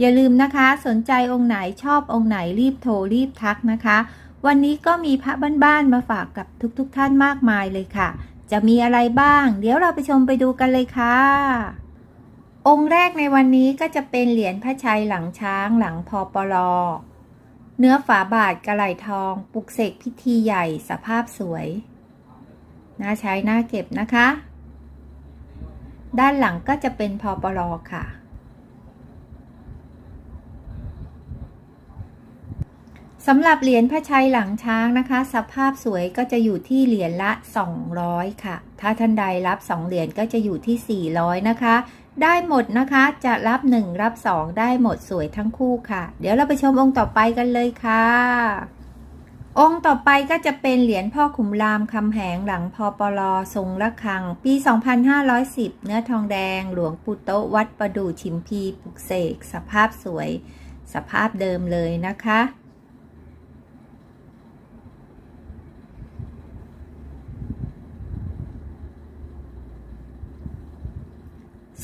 อย่าลืมนะคะสนใจองค์ไหนชอบองค์ไหนรีบโทรรีบทักนะคะ วันนี้ก็มีพระบ้านๆมาฝากกับทุกๆทท่านมากมายเลยค่ะ จะมีอะไรบ้าง เดี๋ยวเราไปชมไปดูกันเลยค่ะ องค์แรกในวันนี้ก็จะเป็นเหรียญพระชัยหลังช้างหลังพอปลอเนื้อฝาบาทกระไหลทอง ปลุกเสกพิธีใหญ่สภาพสวยน่าใช้น่าเก็บนะคะ ด้านหลังก็จะเป็นพอปลอค่ะ สำหรับเหรียญพระชัยหลังช้างนะคะ สภาพสวยก็จะอยู่ที่เหรียญละ 200 ค่ะ ถ้าท่านใดรับ 2 เหรียญก็จะอยู่ที่ 400 นะคะ ได้หมดนะคะ จะรับ 1 รับ 2 ได้หมดสวยทั้งคู่ค่ะ เดี๋ยวเราไปชมองค์ต่อไปกันเลยค่ะ องค์ต่อไปก็จะเป็นเหรียญพ่อขุมรามคำแหงหลังพอปลอทรงระฆัง ปี 2510 เนื้อทองแดง หลวงปู่โตวัดประดู่ชิมพีปลุกเสก สภาพสวย สภาพเดิมเลยนะคะ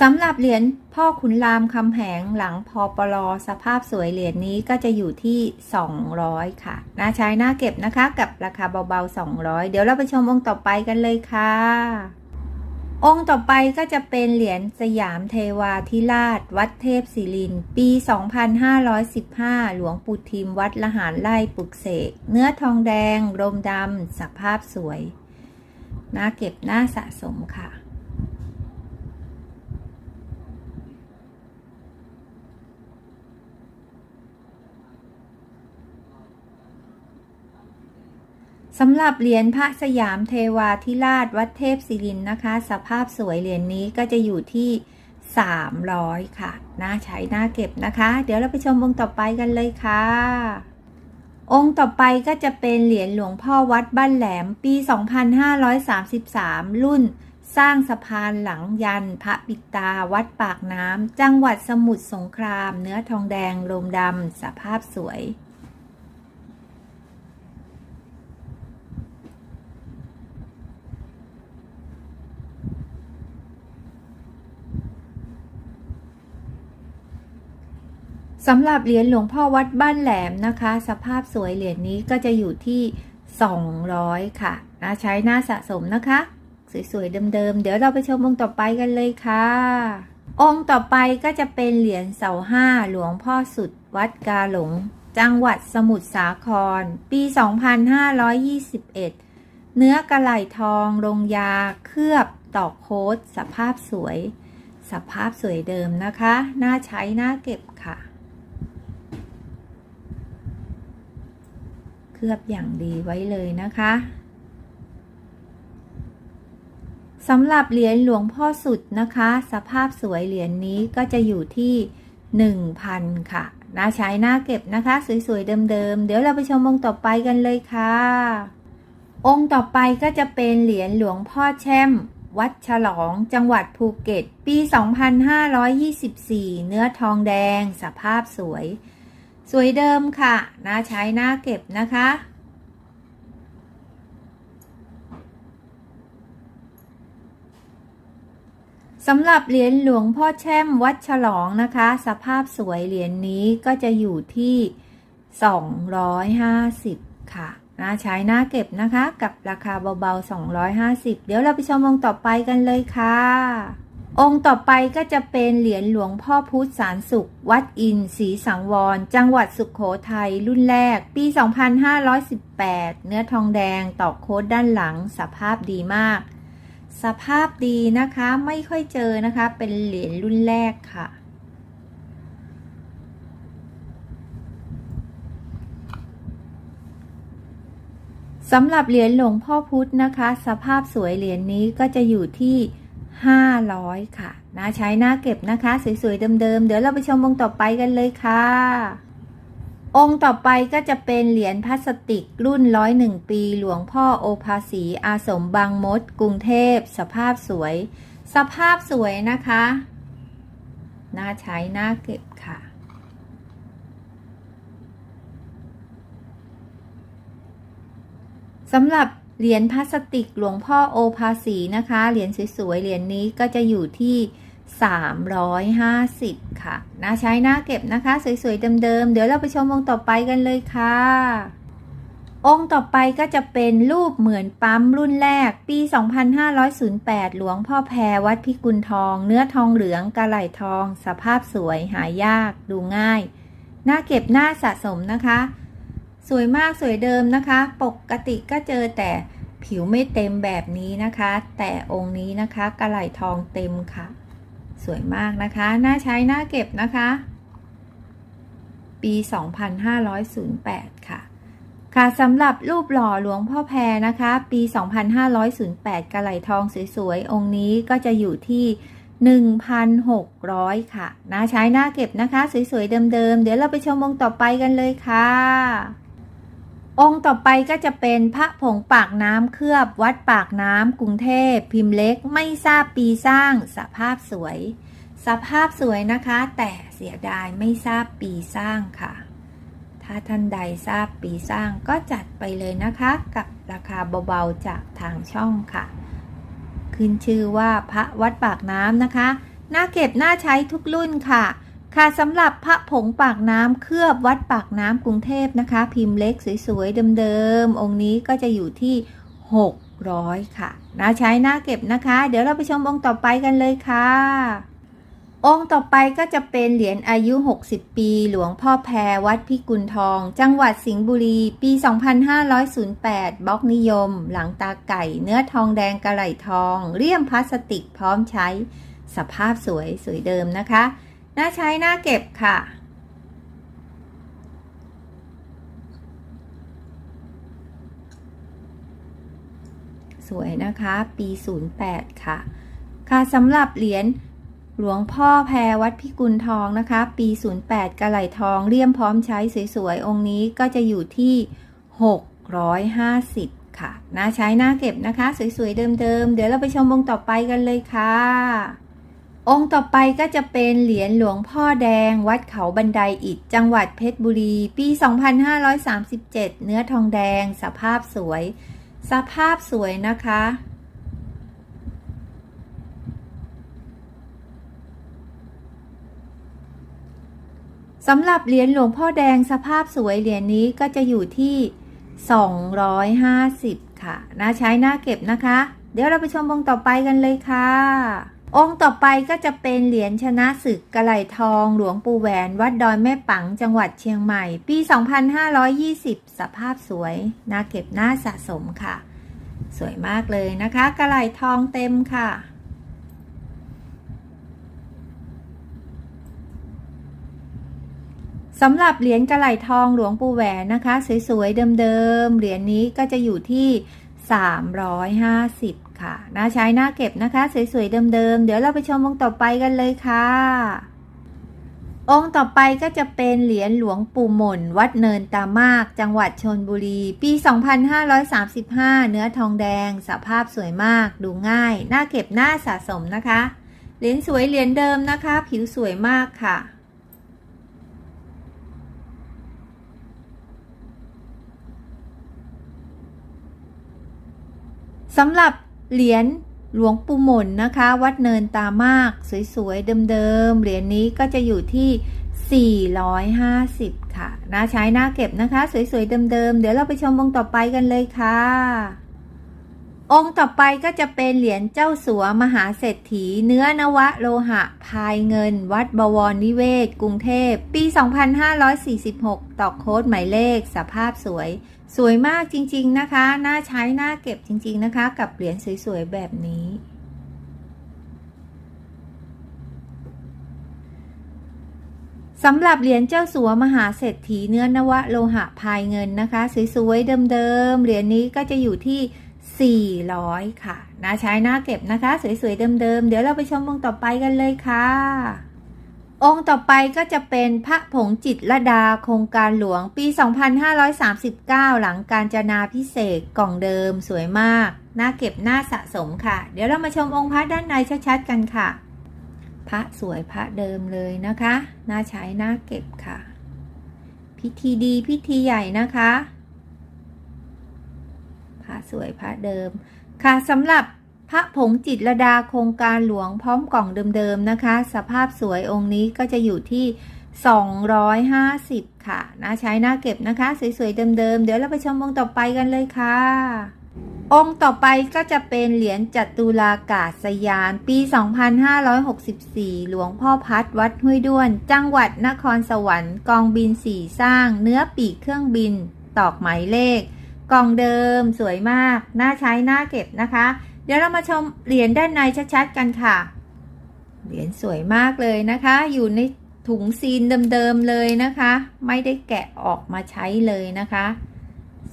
สำหรับเหรียญพ่อขุนรามคำแหงหลังพอปลอสภาพสวยเหรียญนี้ก็จะอยู่ที่ 200 ค่ะ น่าใช้น่าเก็บนะคะกับราคาเบาๆ 200 เดี๋ยวเราไปชมองค์ต่อไปกันเลยค่ะ องค์ต่อไปก็จะเป็นเหรียญสยามเทวาธิราช วัดเทพศิริน ปี 2515 หลวงปู่ทิมวัดละหารไล่ปุกเสก เนื้อทองแดง รมดำสภาพสวย น่าเก็บน่าสะสมค่ะ สำหรับเหรียญพระสยามเทวาธิราชวัดเทพศิรินนะคะ สภาพสวยเหรียญนนี้ก็จะอยู่ที่ 300 ค่ะ น่าใช้น่าเก็บนะคะ เดี๋ยวเราไปชมองค์ต่อไปกันเลยค่ะ องค์ต่อไปก็จะเป็นเหรียญหลวงพ่อวัดบ้านแหลมปี 2533 รุ่นสร้างสะพานหลังยันพระปิตาวัดปากน้ำจังหวัดสมุทรสงคราม เนื้อทองแดงลมดำสภาพสวย สำหรับเหรียญหลวงพ่อวัดบ้านแหลมนะคะ สภาพสวยเหรียญนี้ก็จะอยู่ที่ 200 ค่ะน่าใช้น่าสะสมนะคะ สวยๆเดิมๆ เดี๋ยวเราไปชมองค์ต่อไปกันเลยค่ะ องค์ต่อไปก็จะเป็นเหรียญเสาห้าหลวงพ่อสุดวัดกาหลง จังหวัดสมุทรสาคร ปี 2521 เนื้อกระไหลทองลงยา เคลือบตอกโค้ดสภาพสวย สภาพสวยเดิมนะคะ น่าใช้น่าเก็บค่ะ เค ลือบอย่างดีไว้เลยนะคะสำหรับเหรียญหลวงพ่อสุดนะคะ สภาพสวยเหรียญนนี้ก็จะอยู่ที่ 1,000 ค่ะน่าใช้น่าเก็บนะคะ สวย ๆ เดิม ๆ เดี๋ยวเราไปชมองค์ต่อไปกันเลยค่ะ องค์ต่อไปก็จะเป็นเหรียญหลวงพ่อแช่ม วัดฉลองจังหวัดภูเก็ต ปี 2524 เนื้อทองแดง สภาพสวย สวยเดิมค่ะน่าใช้หน่าเก็บนะคะ สำหรับเหรียญหลวงพ่อแช่มวัดฉลองนะคะ สภาพสวยเหรียญนนี้ก็จะอยู่ที่ 250 ค่ะน่าใช้หน่าเก็บนะคะ กับราคาเบาๆ 250 เดี๋ยวเราไปชมองต่อไปกันเลยค่ะ องค์ต่อไปก็จะเป็นเหรียญหลวงพ่อพุทธสารสุข วัดอินศรีสังวร จังหวัดสุขโขทัยรุ่นแรก ปี 2518 เนื้อทองแดงตอกโค้ดด้านหลังสภาพดีมาก สภาพดีนะคะไม่ค่อยเจอนะคะ เป็นเหรียญรุ่นแรกค่ะ สำหรับเหรียญหลวงพ่อพุธนะคะ สภาพสวยเหรียญนี้ก็จะอยู่ที่ 500 ค่ะน่าใช้น่าเก็บนะคะ สวยๆเดิมๆ เดี๋ยวเราไปชมวงต่อไปกันเลยค่ะ องค์ต่อไปก็จะเป็นเหรียญพลาสติกรุ่นร้อยหนึ่งปี หลวงพ่อโอภาสีอาสมบางมด กรุงเทพ สภาพสวย สภาพสวยนะคะน่าใช้น่าเก็บค่ะสำหรับ เหรียญพลาสติกหลวงพ่อโอภาสีนะคะ เหรียญสวยๆ เหรียญนี้ก็จะอยู่ที่ 350 ค่ะน่าใช้น่าเก็บนะคะ สวยๆ เดิมๆ เดี๋ยวเราไปชมองค์ต่อไปกันเลยค่ะ องค์ต่อไปก็จะเป็นรูปเหมือนปั๊มรุ่นแรก ปี 2508 หลวงพ่อแพรวัดพิกุลทอง เนื้อทองเหลืองกะไหล่ทอง สภาพสวยหายากดูง่าย น่าเก็บน่าสะสมนะคะ สวยมากสวยเดิมนะคะ ปกติก็เจอแต่ผิวไม่เต็มแบบนี้นะคะ แต่องค์นี้นะคะกระไหล่ทองเต็มค่ะ สวยมากนะคะ น่าใช้น่าเก็บนะคะ ปี 2508 ค่ะ ค่ะสำหรับรูปหล่อหลวงพ่อแพรนะคะ ปี 2508 กระไหล่ทองสวยๆ องค์นี้ก็จะอยู่ที่1,600 ค่ะ น่าใช้น่าเก็บนะคะ สวยๆ เดิมๆ เดี๋ยวเราไปชมองค์ต่อไปกันเลยค่ะ องค์ต่อไปก็จะเป็นพระผงปากน้ำเคลือบวัดปากน้ำกรุงเทพ พิมพ์เล็กไม่ทราบปีสร้างสภาพสวย สภาพสวยนะคะ แต่เสียดายไม่ทราบปีสร้างค่ะ ถ้าท่านใดทราบปีสร้างก็จัดไปเลยนะคะ กับราคาเบาๆจากทางช่องค่ะ ขึ้นชื่อว่าพระวัดปากน้ำนะคะ น่าเก็บน่าใช้ทุกรุ่นค่ะ ค่ะสำหรับพระผงปากน้ำเคลือบวัดปากน้ำกรุงเทพนะคะ พิมพ์เล็กสวยๆเดิมๆ องค์นี้ก็จะอยู่ที่ 600 ค่ะน่าใช้น่าเก็บนะคะ เดี๋ยวเราไปชมองค์ต่อไปกันเลยค่ะ องค์ต่อไปก็จะเป็นเหรียญอายุ 60 ปี หลวงพ่อแพรวัดพิกุลทอง จังหวัดสิงห์บุรี ปี 2508 บล็อกนิยม หลังตาไก่ เนื้อทองแดงกระไหลทองเลี่ยมพลาสติกพร้อมใช้ สภาพสวยสวยเดิมนะคะ น่าใช้น่าเก็บค่ะ สวยนะคะ ปี 08 ค่ะ ค่ะสำหรับเหรียญหลวงพ่อแพรวัดพิกุลทองนะคะ ปี 08 กระไหลทองเลี่ยมพร้อมใช้สวยๆ องค์นี้ก็จะอยู่ที่ 650 ค่ะ น่าใช้น่าเก็บนะคะ สวยๆ เดิมๆ เดี๋ยวเราไปชมองค์ต่อไปกันเลยค่ะ องค์ต่อไปก็จะเป็นเหรียญหลวงพ่อแดง วัดเขาบันไดอิฐจังหวัดเพชรบุรี ปี 2537 เนื้อทองแดง สภาพสวย สภาพสวยนะคะ สำหรับเหรียญหลวงพ่อแดงสภาพสวยเหรียญนี้ก็จะอยู่ที่ 250 ค่ะน่าใช้น่าเก็บนะคะ เดี๋ยวเราไปชมองต่อไปกันเลยค่ะ องค์ต่อไปก็จะเป็นเหรียญชนะศึกกระไหลทองหลวงปู่แหวนวัดดอยแม่ปังจังหวัดเชียงใหม่ ปี 2520 สภาพสวยน่าเก็บน่าสะสมค่ะ สวยมากเลยนะคะกระไหลทองเต็มค่ะสำหรับเหรียญกระไหลทองหลวงปู่แหวนนะคะ สวยๆเดิมๆเหรียญนี้ก็จะอยู่ที่ 350 ค่ะ น่าใช้หน่าเก็บนะคะ สวย ๆ เดิม ๆ เดี๋ยวเราไปชมองค์ต่อไปกันเลยค่ะ องค์ต่อไปก็จะเป็นเหรียญหลวงปู่หม่น วัดเนินตามาก จังหวัดชนบุรี ปี 2535 เนื้อทองแดง สภาพสวยมาก ดูง่าย หน่าเก็บหน่าสะสมนะคะ เหรียญสวยเหรียญเดิมนะคะ ผิวสวยมากค่ะ สำหรับเหรียญหลวงปู่หม่นนะคะ วัดเนินตามาก สวยๆ เดิมๆ เหรียญนี้ก็จะอยู่ที่ 450 ค่ะน่าใช้น่าเก็บนะคะ สวยๆ เดิมๆ เดี๋ยวเราไปชมองค์ต่อไปกันเลยค่ะ องค์ต่อไปก็จะเป็นเหรียญเจ้าสัวมหาเศรษฐี เนื้อนวะโลหะ พายเงิน วัดบวรนิเวศ กรุงเทพ ปี 2546ต่อโค้ดหมายเลข สภาพสวย สวยมากจริงๆนะคะ น่าใช้น่าเก็บจริงๆนะคะ กับเหรียญสวยๆแบบนี้ สำหรับเหรียญเจ้าสัวมหาเศรษฐีเนื้อนวะโลหะพายเงินนะคะ สวยๆเดิมๆ เหรียญนี้ก็จะอยู่ที่ 400 ค่ะ น่าใช้น่าเก็บนะคะ สวยๆเดิมๆ เดี๋ยวเราไปชมวงต่อไปกันเลยค่ะ องค์ต่อไปก็จะเป็นพระผงจิตรลดาโครงการหลวงปี 2539 หลังการจนาพิเศษกกล่องเดิมสวยมาก น่าเก็บน่าสะสมค่ะ เดี๋ยวเรามาชมองค์พระด้านในชัดๆกันค่ะ พระสวยพระเดิมเลยนะคะ น่าใช้น่าเก็บค่ะ พิธีดีพิธีใหญ่นะคะ พระสวยพระเดิมค่ะสำหรับ พระผงจิตรดาโครงการหลวงพร้อมกล่องเดิมๆนะคะ สภาพสวยองค์นี้ก็จะอยู่ที่ 250 ค่ะน่าใช้น่าเก็บนะคะ สวยๆเดิมๆเดี๋ยวเราไปชมองค์ต่อไปกันเลยค่ะ องค์ต่อไปก็จะเป็นเหรียญจัตุลากาศยานปี 2564 หลวงพ่อพัดวัดห้วยด้วน จังหวัดนครสวรรค์กองบินสี่สร้าง เนื้อปีกเครื่องบิน ตอกหมายเลข กล่องเดิมสวยมากน่าใช้น่าเก็บนะคะ ดี๋ยวเรามาชมเหรียญด้านในชัดๆกันค่ะ เหรียญสวยมากเลยนะคะ อยู่ในถุงซีนเดิมๆเลยนะคะ ไม่ได้แกะออกมาใช้เลยนะคะ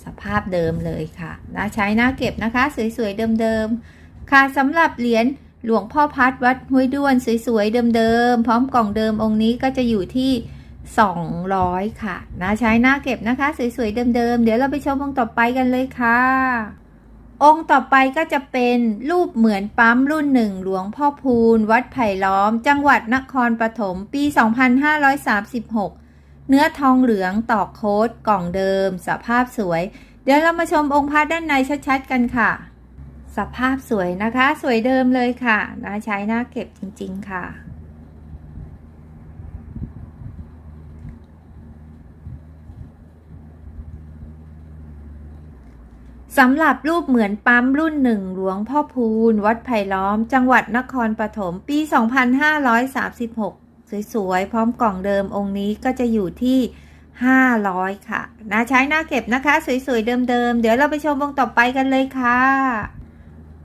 สภาพเดิมเลยค่ะน่าใช้น่าเก็บนะคะ สวยๆเดิมๆค่ะสำหรับเหรียญหลวงพ่อพัดวัดห้วยด้วนสวยๆเดิมๆพร้อมกล่องเดิมองค์นี้ก็จะอยู่ที่ 200 ค่ะน่าใช้น่าเก็บนะคะ สวยๆเดิมๆเดี๋ยวเราไปชมองค์ต่อไปกันเลยค่ะ องค์ต่อไปก็จะเป็นรูปเหมือนปั๊มรุ่นหนึ่งหลวงพ่อพูน วัดไผ่ล้อม จังหวัดนครปฐมปี 2536 เนื้อทองเหลืองตอกโค้ดกล่องเดิม สภาพสวย เดี๋ยวเรามาชมองค์พระด้านในชัดๆกันค่ะ สภาพสวยนะคะ สวยเดิมเลยค่ะน่าใช้น่าเก็บจริงๆค่ะ สำหรับรูปเหมือนปั๊มรุ่นหนึ่งหลวงพ่อพูน วัดไผ่ล้อม จังหวัดนครปฐมปี 2536 สวยๆ พร้อมกล่องเดิมองค์นี้ก็จะอยู่ที่ 500 ค่ะน่าใช้น่าเก็บนะคะ สวยๆ เดิมๆ เดี๋ยวเราไปชมองค์ต่อไปกันเลยค่ะ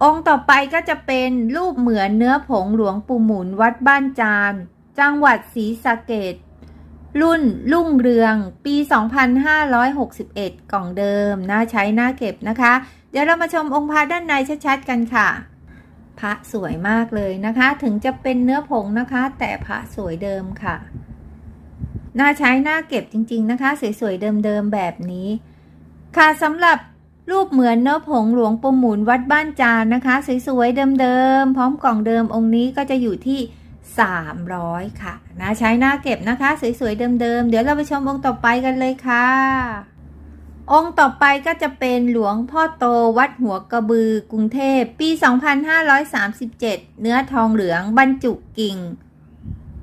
องค์ต่อไปก็จะเป็นรูปเหมือนเนื้อผงหลวงปู่หมุนวัดบ้านจาน จังหวัดศรีสะเกด รุ่นรุ่งเรืองปี 2561 กล่องเดิม น่าใช้น่าเก็บนะคะ เดี๋ยวเรามาชมองค์พระด้านในชัดๆกันค่ะ พระสวยมากเลยนะคะ ถึงจะเป็นเนื้อผงนะคะ แต่พระสวยเดิมค่ะ น่าใช้น่าเก็บจริง ๆนะคะ สวยๆเดิมๆแบบนี้ ค่ะสำหรับรูปเหมือนเนื้อผงหลวงปู่หมุนวัดบ้านจานนะคะ สวยๆเดิมๆพร้อมกล่องเดิมองค์นี้ก็จะอยู่ที่ 300 ค่ะน่าใช้หน่าเก็บนะคะ สวยๆ เดิมๆ เดี๋ยวเราไปชมองค์ต่อไปกันเลยค่ะ องค์ต่อไปก็จะเป็นหลวงพ่อโตวัดหัวกระบือกรุงเทพปี 2537 เนื้อทองเหลืองบรรจุกิ่ง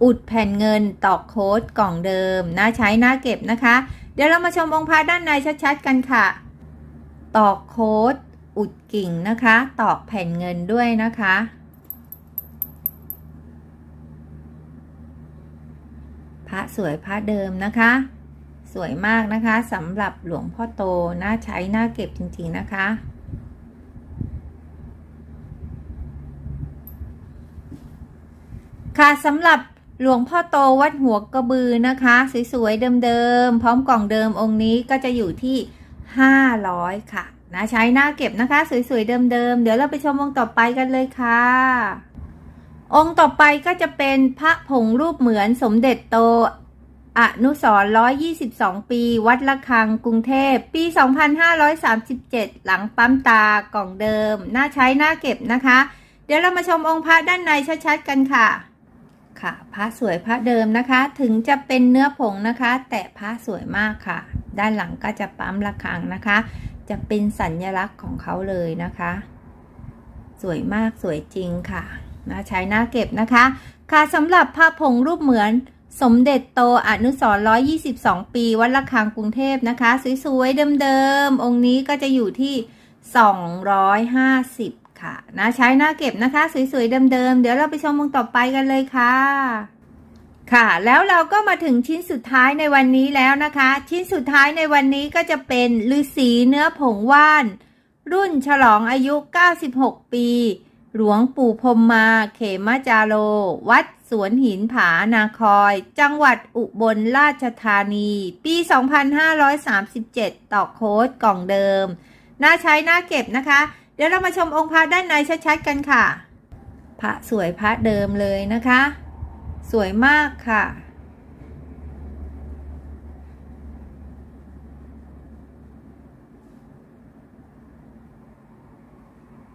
อุดแผ่นเงินตอกโค้ดกล่องเดิมน่าใช้หน่าเก็บนะคะ เดี๋ยวเรามาชมองค์พระด้านในชัดๆ กันค่ะ ตอกโค้ดอุดกิ่งนะคะ ตอกแผ่นเงินด้วยนะคะ พระสวยพระเดิมนะคะ สวยมากนะคะสำหรับหลวงพ่อโตน่าใช้น่าเก็บจริงๆนะคะ ค่ะสำหรับหลวงพ่อโตวัดหัวกระบือนะคะ สวยๆเดิมๆพร้อมกล่องเดิมองค์นี้ก็จะอยู่ที่ 500 ค่ะนะใช้น่าเก็บนะคะ สวยๆเดิมๆเดี๋ยวเราไปชมองต่อไปกันเลยค่ะ องค์ต่อไปก็จะเป็นพระผงรูปเหมือนสมเด็จโต อนุสร122ปี วัดละคังกรุงเทพ ปี2537หลังปั๊มตากล่องเดิม น่าใช้น่าเก็บนะคะ เดี๋ยวเรามาชมองค์พระด้านในชัดๆกันค่ะ ค่ะ พระสวยพระเดิมนะคะ ถึงจะเป็นเนื้อผงนะคะ แต่พระสวยมากค่ะ ด้านหลังก็จะปั๊มระฆังนะคะ จะเป็นสัญลักษณ์ของเขาเลยนะคะ สวยมากสวยจริงค่ะ น่าใช้หน่าเก็บนะคะ ค่ะสำหรับพระผงรูปเหมือนสมเด็จโตอนุสร122ปี วัดระฆังกรุงเทพนะคะ สวยๆ เดิมๆ องค์นี้ก็จะอยู่ที่250ค่ะน่าใช้หน่าเก็บนะคะ สวยๆ เดิมๆ เดี๋ยวเราไปชมองค์ต่อไปกันเลยค่ะ ค่ะ แล้วเราก็มาถึงชิ้นสุดท้ายในวันนี้แล้วนะคะ ชิ้นสุดท้ายในวันนี้ก็จะเป็นฤาษีเนื้อผงว่าน รุ่นฉลองอายุ 96 ปี หลวงปู่พมมาเขมจาโล วัดสวนหินผานาคอย จังหวัดอุบลราชธานี ปี 2537 ต่อโค้ดกล่องเดิม น่าใช้น่าเก็บนะคะ เดี๋ยวเรามาชมองค์พระด้านในชัดๆกันค่ะ พระสวยพระเดิมเลยนะคะ สวยมากค่ะ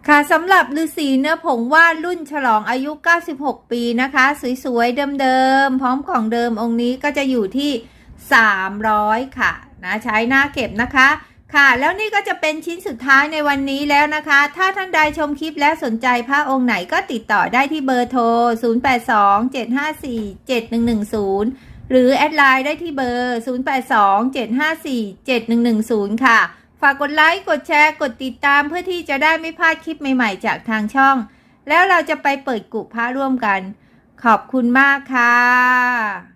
ค่ะสำหรับฤาษีเนื้อผงวานรุ่นฉลองอายุ 96 ปีนะคะ สวยๆ เดิมๆ พร้อมของเดิมองค์นี้ก็จะอยู่ที่ 300 ค่ะนะใช้หน้าเก็บนะคะ ค่ะแล้วนี่ก็จะเป็นชิ้นสุดท้ายในวันนี้แล้วนะคะ ถ้าท่านใดชมคลิปแล้วสนใจพระองค์ไหนก็ติดต่อได้ที่เบอร์โทร 0827547110 หรือแอดไลน์ได้ที่เบอร์ 0827547110 ค่ะากกดไลค์ กดแชร์ กดติดตามเพื่อที่จะได้ไม่พลาดคลิปใหม่ๆ จากทางช่อง แล้วเราจะไปเปิดกุพระร่วมกัน ขอบคุณมากค่ะ